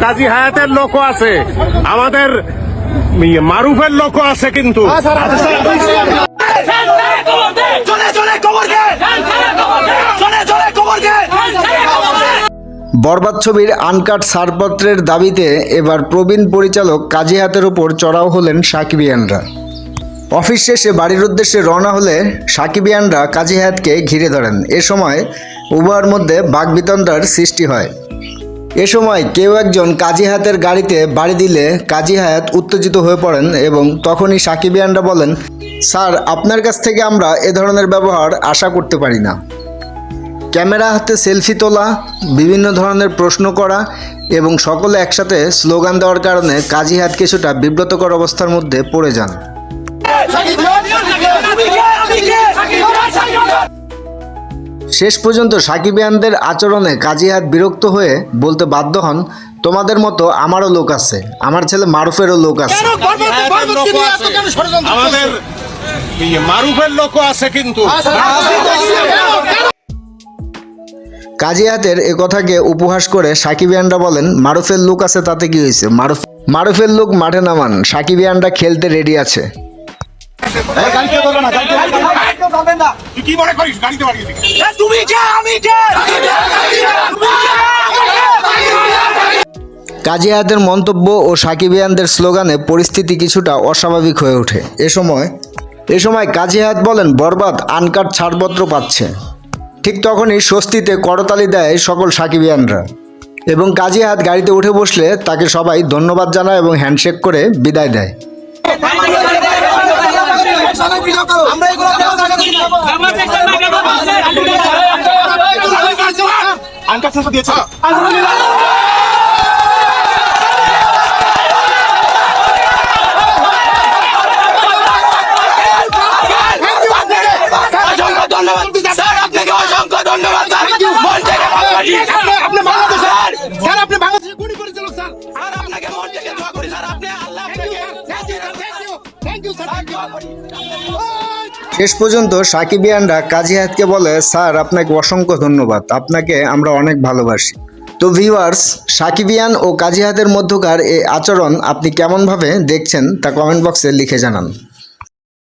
কাজী হায়াতের লোকও আছে। আমাদের ইয়ে মারুফের লোকও আছে কিন্তু। বরবাদ ছবির আনকাট ছাড়পত্রের দাবিতে এবার প্রবীণ পরিচালক কাজী হাতের উপর চড়াও হলেন সাকিবিয়ানরা অফিস শেষে বাড়ির উদ্দেশ্যে রওনা হলে সাকিবিয়ানরা কাজী হায়াতকে ঘিরে ধরেন। এ সময় উভয়ের মধ্যে বাগবিতণ্ডার সৃষ্টি হয়। এ সময় কেউ একজন কাজী হায়াতের গাড়িতে বাড়ি দিলে কাজী হায়াত উত্তেজিত হয়ে পড়েন এবং তখনই সাকিবিয়ানরা বলেন স্যার আপনার কাছ থেকে আমরা এ ধরনের ব্যবহার আশা করতে পারি না ক্যামেরা হাতে সেলফি তোলা বিভিন্ন ধরনের প্রশ্ন করা এবং সকলে একসাথে স্লোগান দেওয়ার কারণে কাজী হাত কিছুটা বিব্রতকর অবস্থার মধ্যে পড়ে যান শেষ পর্যন্ত সাকিবিয়ানদের আচরণে কাজী হাত বিরক্ত হয়ে বলতে বাধ্য হন তোমাদের মতো আমারও লোক আছে। আমার ছেলে মারুফেরও লোক আছে। আমাদের ইয়ে মারুফের লোকও আছে কিন্তু। কাজী হাতের এ কথাকে উপহাস করে সাকিবিয়ানরা বলেন মারুফের লোক আছে তাতে কি হয়েছে? মারুফ মারুফের লোক মাঠে নামান সাকিবিয়ানরা খেলতে রেডি আছে। কি মনে করিস? গাড়িতে বাড়িয়ে দিবি। তুমি কে আমি কে কাজী হায়াতের মন্তব্য ও সাকিবিয়ানদের স্লোগানে পরিস্থিতি কিছুটা অস্বাভাবিক হয়ে ওঠে। এ সময় এ সময় কাজী হায়াত বলেন বরবাদ আনকাট ছাড়পত্র পাচ্ছে। ঠিক তখনই স্বস্তিতে করতালি দেয় সকল সাকিবিয়ানরা। এবং কাজী হায়াত গাড়িতে উঠে বসলে তাকে সবাই ধন্যবাদ জানায় এবং হ্যান্ডশেক করে বিদায় দেয়। আনকার শেষে দিয়েছে অসংখ্য ধন্যবাদ স্যার আপনাকে অসংখ্য ধন্যবাদ শেষ পর্যন্ত সাকিবিয়ানরা হায়াতকে বলে, স্যার, আপনাকে অসংখ্য ধন্যবাদ। আপনাকে আমরা অনেক ভালোবাসি। তো ভিউয়ার্স সাকিবিয়ান ও কাজী হায়াতের মধ্যকার এই আচরণ আপনি কেমনভাবে দেখছেন তা কমেন্ট বক্সে লিখে জানান।